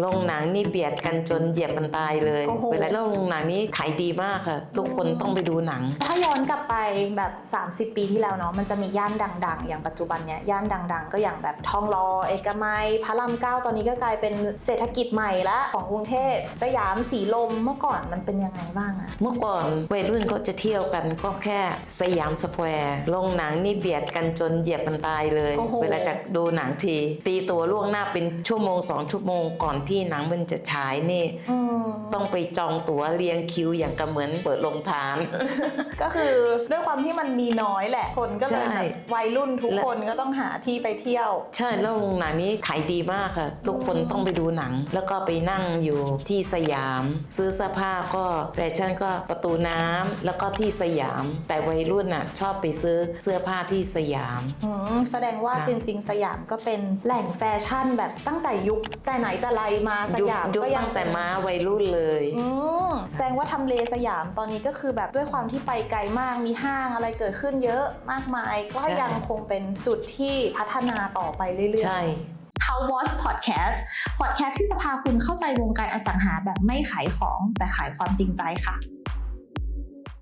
โรงหนังนี่เบียดกันจนเหยียบกันตายเลย โอ้โห เวลาโรงหนังนี้ขายดีมากค่ะ ทุกคนต้องไปดูหนัง ถ้าย้อนกลับไปแบบ 30 ปีที่แล้วเนาะมันจะมีย่านดัง ๆ อย่างปัจจุบันเนี้ยย่านดัง ๆ ก็อย่างแบบทองหลอเอกมัยพระรามเก้าตอนนี้ก็กลายเป็นเศรษฐกิจใหม่ละของกรุงเทพสยามสีลมเมื่อก่อนมันเป็นยังไงบ้างอะเมื่อก่อนวัยรุ่นก็จะเที่ยวกันก็แค่สยามสแควร์โรงหนังนี่เบียดกันจนเหยียบกันตายเลยโอ้โหเวลาจะดูหนังที ตีตัวล่วงหน้าเป็นชั่วโมงสองชั่วโมงก่อนที่หนังมันจะฉายนี่อืมต้องไปจองตั๋วเรียงคิวอย่างกับเหมือนเปิดโรงทาน ก็คือด้วยความที่มันมีน้อยแหละ คนก็เลยใช่แบบวัยรุ่นทุกและคนก็ต้องหาที่ไปเที่ยว ใช่แล้วโรงหนังนี้ขายดีมากค่ะ ทุกคนอืมต้องไปดูหนัง แล้วก็ไปนั่งอยู่ที่สยาม ซื้อเสื้อผ้าก็แฟชั่นก็ประตูน้ำแล้วก็ที่สยาม แต่วัยรุ่นน่ะชอบไปซื้อเสื้อผ้าที่สยามอืมแสดงว่าค่ะจริง ๆ สยามก็เป็นแหล่งแฟชั่นแบบตั้งแต่ยุคแต่ไหนแต่ไรมาสยุคยามยุคก็ยัตั้งงแต่ม้าวัยรุ่นเลย อืมแสดงว่าทำเลสยามตอนนี้ก็คือแบบด้วยความที่ไปไกลมากมีห้างอะไรเกิดขึ้นเยอะมากมาย ก็ใช่ ยังคงเป็นจุดที่พัฒนาต่อไปเรื่อยๆ ใช่ How was podcast podcast ที่จะพาคุณเข้าใจวงการอสังหาแบบไม่ขายของแต่ขายความจริงใจค่ะ